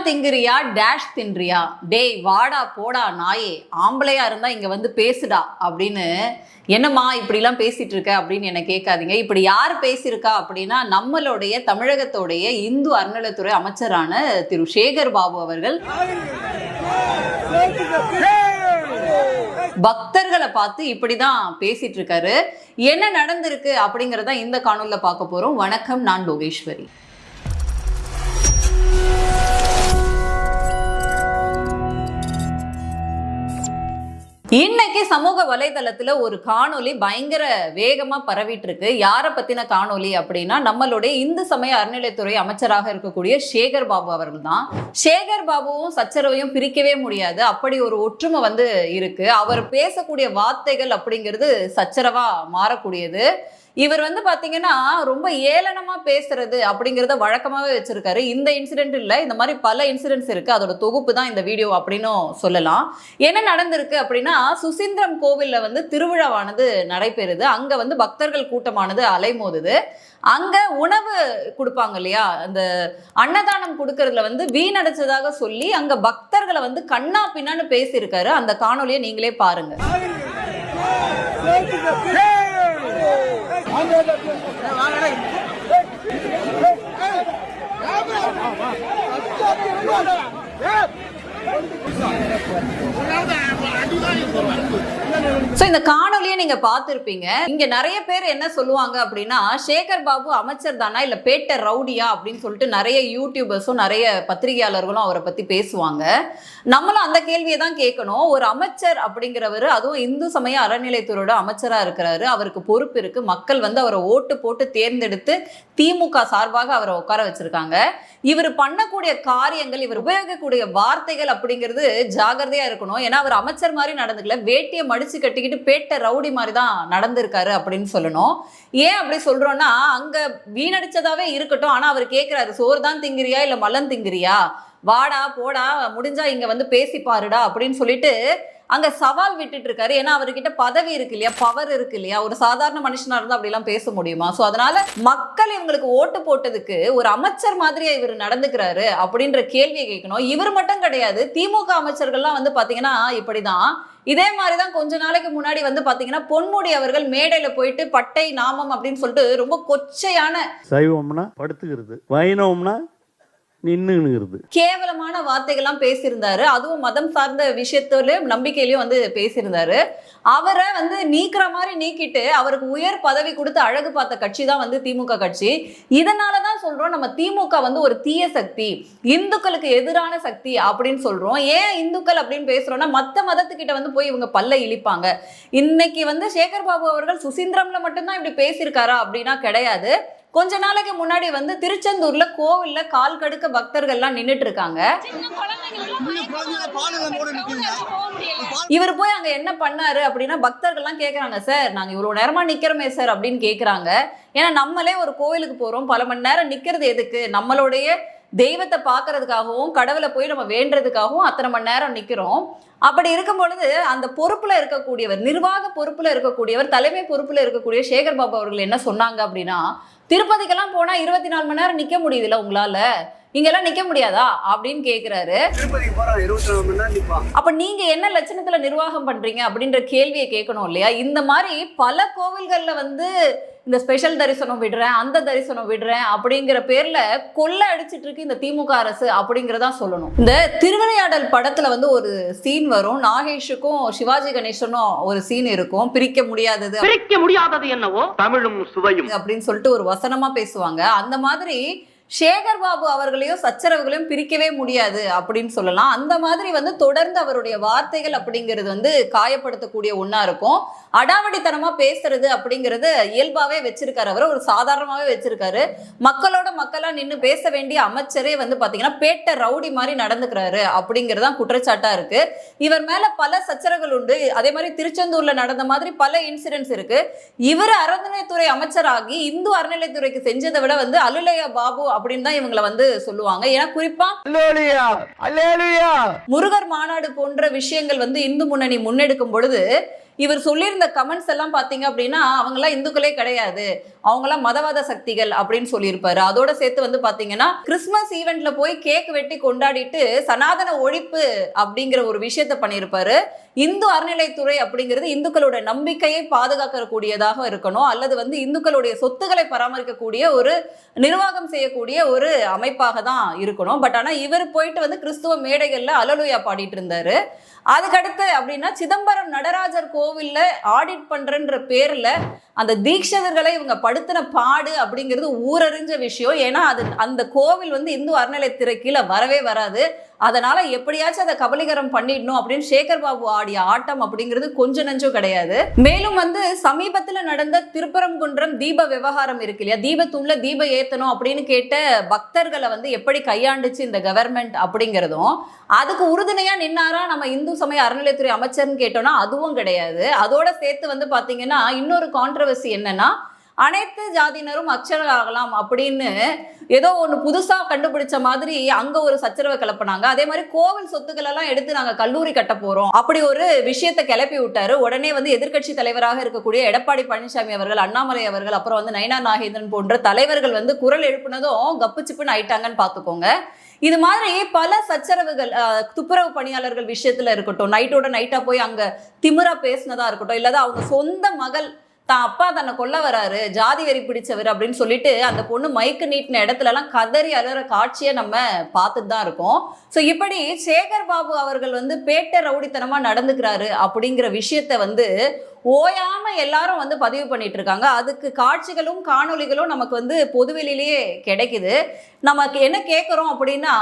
பழம் திங்குறியா டேஷ் தின்றியா? டேய் வாடா போடா நாயே ஆம்பளையா இருந்தா இங்க வந்து பேசுடா அப்படின்னு என்னம்மா இப்படிலாம் பேசிட்டு இருக்க அப்படின்னு என்ன கேட்காதீங்க. இப்படி யார் பேசியிருக்கா அப்படின்னா நம்மளுடைய தமிழகத்தோடைய இந்து அறநிலைத்துறை அமைச்சரான திரு சேகர் பாபு அவர்கள். பக்தர்களை பார்த்து இப்படிதான் பேசிட்டு இருக்காரு. என்ன நடந்திருக்கு அப்படிங்கறத இந்த காணொலியில் பார்க்க போறோம். வணக்கம் நான் லோகேஸ்வரி. இன்னைக்கு சமூக வலைதளத்துல ஒரு காணொலி பயங்கர வேகமா பரவிட்டு இருக்கு யாரை பத்தின காணொலி அப்படின்னா நம்மளுடைய இந்து சமய அறநிலைத்துறை அமைச்சராக இருக்கக்கூடிய சேகர் பாபு அவர்கள் தான் சேகர் பாபுவும் சச்சரவையும் பிரிக்கவே முடியாது. அப்படி ஒரு ஒற்றுமை வந்து இருக்கு. அவர் பேசக்கூடிய வார்த்தைகள் அப்படிங்கிறது சச்சரவா மாறக்கூடியது. இவர் வந்து பாத்தீங்கன்னா ரொம்ப ஏளனமா பேசுறது அப்படிங்கறத வழக்கமாவே வச்சிருக்காரு இந்த இன்சிடென்ட் இல்ல இந்த மாதிரி பல இன்சிடென்ட்ஸ் இருக்கு அதோட தொகுப்பு தான் இந்த வீடியோ அப்படின்னும் சொல்லலாம் என்ன நடந்திருக்கு அப்படின்னா சுசீந்திரம் கோவில்ல வந்து திருவிழாவானது நடைபெறுது அங்க வந்து பக்தர்கள் கூட்டமானது அலைமோதுது அங்க உணவு கொடுப்பாங்க இல்லையா அந்த அன்னதானம் கொடுக்கறதுல வந்து வீணடைச்சதாக சொல்லி அங்க பக்தர்களை வந்து கண்ணா பின்னான்னு பேசியிருக்காரு அந்த காணொலியை நீங்களே பாருங்க ஸோ இந்த காணொலியை நீங்க பார்த்துருப்பீங்க. இங்க நிறைய பேர் என்ன சொல்லுவாங்க அப்படின்னா சேகர் பாபு அமைச்சர் தானா? இல்ல பேட்ட ரவுடியா? அப்படின்னு சொல்லிட்டு நிறைய யூடியூபர்ஸும் நிறைய பத்திரிகையாளர்களும் அவரை பத்தி பேசுவாங்க. நம்மளும் அந்த கேள்வியை தான் கேட்கணும். ஒரு அமைச்சர் அப்படிங்கிறவர் அதுவும் இந்து சமய அறநிலைத்துறையோட அமைச்சரா இருக்கிறாரு. அவருக்கு பொறுப்பு இருக்கு. மக்கள் வந்து அவரை ஓட்டு போட்டு தேர்ந்தெடுத்து திமுக சார்பாக அவரை உட்கார வச்சிருக்காங்க. இவர் பண்ணக்கூடிய காரியங்கள் இவர் உபயோகக்கூடிய வார்த்தைகள் அப்படிங்கிறது ஜாகிரதையா இருக்கணும். ஏன்னா அவர் அமைச்சர் மாதிரி நடந்துக்கல. வேட்டியை மடிச்சு கட்டிக்கிட்டு பேட்ட ரவுடி மாதிரி தான் நடந்திருக்காரு அப்படின்னு சொல்லணும். ஏன் அப்படி சொல்றோம்னா அங்க வீணடிச்சதாவே இருக்கட்டும். ஆனா அவர் கேட்கிறாரு சோறு தான் திங்கிறியா இல்ல மலம் திங்கிறியா? வாடா போடா முடிஞ்சா இங்க வந்து பேசி பாருடா அப்படின்னு சொல்லிட்டு அங்க சவால் விட்டுட்டு இருக்காரு ஏன்னா அவர்கிட்ட பதவி இருக்கு இல்லையா? பவர் இருக்கு இல்லையா? ஒரு சாதாரண மனுஷனா இருந்தா அப்படிலாம் பேச முடியுமா? சோ அதனால மக்கள் இவங்களுக்கு ஓட்டு போட்டதுக்கு ஒரு அமைச்சர் மாதிரியா இவர் நடந்துக்கிறாரு அப்படின்ற கேள்வியை கேட்கணும். இவர் மட்டும் கிடையாது. திமுக அமைச்சர்கள்லாம் வந்து பாத்தீங்கன்னா இப்படிதான். இதே மாதிரிதான் கொஞ்ச நாளைக்கு முன்னாடி வந்து பாத்தீங்கன்னா பொன்முடி அவர்கள் மேடையில போயிட்டு பட்டை நாமம் அப்படின்னு சொல்லிட்டு ரொம்ப கொச்சையான சைவம்னா படுத்துக்கிறது. வைணவம்னா நின்னுங்கிறது கேவலமான வார்த்தைகள்லாம் பேசியிருந்தாரு. அதுவும் மதம் சார்ந்த விஷயத்திலயும் நம்பிக்கையிலயும் வந்து பேசியிருந்தாரு. அவரை வந்து நீக்கிற மாதிரி நீக்கிட்டு அவருக்கு உயர் பதவி கொடுத்து அழகு பார்த்த கட்சி தான் வந்து திமுக கட்சி. இதனால தான் சொல்றோம் நம்ம திமுக வந்து ஒரு தீய சக்தி இந்துக்களுக்கு எதிரான சக்தி அப்படின்னு சொல்றோம். ஏன் இந்துக்கள் அப்படின்னு பேசுறோம்னா மத்த மதத்துக்கிட்ட வந்து போய் இவங்க பல்ல இழிப்பாங்க. இன்னைக்கு வந்து சேகர் பாபு அவர்கள் சுசீந்திரம்ல மட்டும்தான் இப்படி பேசியிருக்காரா அப்படின்னா கிடையாது. கொஞ்ச நாளைக்கு முன்னாடி வந்து திருச்செந்தூர்ல கோவில்ல கால் கடுக்க பக்தர்கள்லாம் நின்னுட்டு இருக்காங்க இவர் போய் அங்க என்ன பண்ணாரு அப்படின்னா பக்தர்கள்லாம் கேக்குறாங்க சார் நாங்க இவ்வளவு நேரமா நிக்கிறோமே சார் அப்படின்னு கேக்குறாங்க. ஏன்னா நம்மளே ஒரு கோவிலுக்கு போறோம் பல மணி நேரம் நிக்கிறது எதுக்கு? நம்மளுடைய தெய்வத்தை பார்க்கறதுக்காகவும் கடவுளை போய் நம்ம வேண்டுறதுக்காகவும் அத்தனை மணி நேரம் நிற்கிறோம் அப்படி இருக்கும் பொழுது அந்த பொறுப்புல இருக்கக்கூடியவர் நிர்வாக பொறுப்புல இருக்கக்கூடியவர் தலைமை பொறுப்புல இருக்கக்கூடிய சேகர் பாபு அவர்கள் என்ன சொன்னாங்க அப்படின்னா திருப்பதிக்கெல்லாம் போனா இருபத்தி நாலு மணி நேரம் நிக்க முடியுதுல்ல உங்களால? இங்கெல்லாம் நிக்க முடியாதா? அப்படின்னு கேக்குறாரு. அப்ப நீங்க என்ன லட்சணத்துல நிர்வாகம் பண்றீங்க அப்படின்ற கேள்வியை கேட்கணும் இல்லையா? இந்த மாதிரி பல கோவில்கள்ல வந்து இந்த ஸ்பெஷல் தரிசனம் விடுறேன் அந்த தரிசனம் விடுறேன் அப்படிங்கிற பேர்ல கொள்ளை அடிச்சிட்டு இருக்கு இந்த திமுக அரசு அப்படிங்கறதா சொல்லணும். இந்த திருவிளையாடல் படத்துல வந்து ஒரு சீன் வரும். நாகேஷுக்கும் சிவாஜி கணேசனும் ஒரு சீன் இருக்கும். பிரிக்க முடியாதது பிரிக்க முடியாதது என்னவோ? தமிழும் சுவையும். அப்படின்னு சொல்லிட்டு ஒரு வசனமா பேசுவாங்க. அந்த மாதிரி சேகர் பாபு அவர்களையும் சச்சரவுகளையும் பிரிக்கவே முடியாது அப்படின்னு சொல்லலாம். அந்த மாதிரி வந்து தொடர்ந்து அவருடைய வார்த்தைகள் அப்படிங்கிறது வந்து காயப்படுத்தக்கூடிய ஒன்றா இருக்கும். அடாவடித்தனமாக பேசுறது அப்படிங்கிறது இயல்பாகவே வச்சிருக்காரு அவர். ஒரு சாதாரணமாகவே வச்சிருக்காரு. மக்களோட மக்களாக நின்று பேச வேண்டிய அமைச்சரே வந்து பார்த்தீங்கன்னா பேட்ட ரவுடி மாதிரி நடந்துக்கிறாரு அப்படிங்கறதுதான் குற்றச்சாட்டாக இருக்கு. இவர் மேலே பல சச்சரவுகள் உண்டு. அதே மாதிரி திருச்செந்தூரில் நடந்த மாதிரி பல இன்சிடென்ட்ஸ் இருக்கு. இவர் அறநிலைத்துறை அமைச்சராகி இந்து அறநிலைத்துறைக்கு செஞ்சதை விட வந்து அலுலையா பாபு அப்படின்னு தான் இவங்களை வந்து சொல்லுவாங்க. ஏன்னா குறிப்பா முருகர் மாநாடு போன்ற விஷயங்கள் வந்து இந்து முன்னணி முன்னெடுக்கும் பொழுது இவர் சொல்லியிருந்த கமெண்ட்ஸ் எல்லாம் பார்த்தீங்க அப்படின்னா அவங்கெல்லாம் இந்துக்களே கிடையாது. அவங்கெல்லாம் மதவாத சக்திகள் அப்படின்னு சொல்லியிருப்பாரு. அதோட சேர்த்து வந்து பாத்தீங்கன்னா கிறிஸ்மஸ் ஈவெண்ட்ல போய் கேக் வெட்டி கொண்டாடிட்டு சனாதன ஒழிப்பு அப்படிங்கிற ஒரு விஷயத்த பண்ணியிருப்பாரு. இந்து அறநிலைத்துறை அப்படிங்கிறது இந்துக்களோட நம்பிக்கையை பாதுகாக்கக்கூடியதாக இருக்கணும். அல்லது வந்து இந்துக்களுடைய சொத்துக்களை பராமரிக்கக்கூடிய ஒரு நிர்வாகம் செய்யக்கூடிய ஒரு அமைப்பாக தான் இருக்கணும். பட் ஆனா இவர் போயிட்டு வந்து கிறிஸ்துவ மேடைகள்ல அலலுயா பாடிட்டு இருந்தாரு. அதுக்கடுத்து அப்படின்னா சிதம்பரம் நடராஜர் கோவிலில் ஆடிட் பண்ணுறன்ற பேரில் அந்த தீட்சிதர்களை இவங்க படுத்தின பாடு அப்படிங்கிறது ஊரறிஞ்ச விஷயம். ஏன்னா அது அந்த கோவில் வந்து இந்து அறநிலைத்துறை கீழே வரவே வராது. அதனால் எப்படியாச்சும் அதை கபலீகரம் பண்ணிடணும் அப்படின்னு சேகர் பாபு ஆடிய ஆட்டம் அப்படிங்கிறது கொஞ்சம் நெஞ்சும் கிடையாது. மேலும் வந்து சமீபத்தில் நடந்த திருப்பரங்குன்றம் தீப விவகாரம் இருக்கு இல்லையா? தீபத்தூண்ல தீப ஏத்தணும் அப்படின்னு கேட்ட பக்தர்களை வந்து எப்படி கையாண்டுச்சு இந்த கவர்மெண்ட் அப்படிங்கிறதும் அதுக்கு உறுதுணையா நின்னாரா நம்ம இந்து சமய அறநிலையத்துறை அமைச்சர்னு கேட்டோம்னா அதுவும் கிடையாது. அதோட சேர்த்து வந்து பார்த்தீங்கன்னா இன்னொரு கான்ட்ரவர்சி என்னன்னா அனைத்து ஜாதியினரும் அக்ஷரம் ஆகலாம் அப்படின்னு ஏதோ ஒன்று புதுசாக கண்டுபிடிச்ச மாதிரி அங்கே ஒரு சச்சரவை கிளப்பினாங்க. அதே மாதிரி கோவில் சொத்துக்கள் எல்லாம் எடுத்து நாங்கள் கல்லூரி கட்ட போகிறோம் அப்படி ஒரு விஷயத்தை கிளப்பி விட்டாரு. உடனே வந்து எதிர்க்கட்சி தலைவராக இருக்கக்கூடிய எடப்பாடி பழனிசாமி அவர்கள் அண்ணாமலை அவர்கள் அப்புறம் வந்து நயனா நாகேந்திரன் போன்ற தலைவர்கள் வந்து குரல் எழுப்புனதும் கப்பு சிப்புன்னு ஆயிட்டாங்கன்னு பார்த்துக்கோங்க இது மாதிரி பல சச்சரவுகள் துப்புரவு பணியாளர்கள் விஷயத்துல இருக்கட்டும் நைட்டோட நைட்டா போய் அங்க திமிரா பேசினதா இருக்கட்டும் இல்லாத அவங்க சொந்த மகள் தான் அப்பா தன்னை கொல்ல வராரு ஜாதி வெறி பிடிச்சவர் அப்படின்னு சொல்லிட்டு அந்த பொண்ணு மைக்கு நீட்டின இடத்துல எல்லாம் கதறி அழுற காட்சியை நம்ம பார்த்துட்டு தான் இருக்கோம். ஸோ இப்படி சேகர் பாபு அவர்கள் வந்து பேட்டை ரவுடித்தனமாக நடந்துக்கிறாரு அப்படிங்கிற விஷயத்த வந்து ஓயாம எல்லாரும் வந்து பதிவு பண்ணிட்டு இருக்காங்க. அதுக்கு காட்சிகளும் காணொளிகளும் நமக்கு வந்து பொதுவெளியிலேயே கிடைக்குது. நமக்கு என்ன கேட்குறோம் அப்படின்னா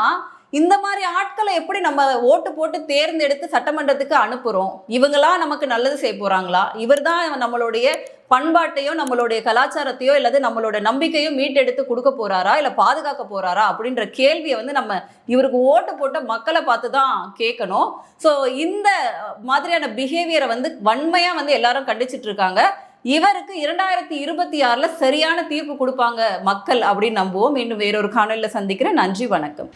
இந்த மாதிரி ஆட்களை எப்படி நம்ம ஓட்டு போட்டு தேர்ந்தெடுத்து சட்டமன்றத்துக்கு அனுப்புகிறோம் இவங்களாம் நமக்கு நல்லது செய்ய போறாங்களா? இவர்தான் நம்மளுடைய பண்பாட்டையோ நம்மளுடைய கலாச்சாரத்தையோ இல்லது நம்மளோட நம்பிக்கையோ மீட்டெடுத்து கொடுக்க போகிறாரா இல்லை பாதுகாக்க போகிறாரா அப்படின்ற கேள்வியை வந்து நம்ம இவருக்கு ஓட்டு போட்ட மக்களை பார்த்து தான் கேட்கணும். ஸோ இந்த மாதிரியான பிஹேவியரை வந்து வன்மையாக வந்து எல்லாரும் கண்டிச்சிட்டு இருக்காங்க. இவருக்கு இரண்டாயிரத்தி இருபத்தி ஆறில் சரியான தீர்ப்பு கொடுப்பாங்க மக்கள் அப்படின்னு நம்புவோம். இன்னும் வேறொரு காணொலியில் சந்திக்கிறேன். நன்றி வணக்கம்.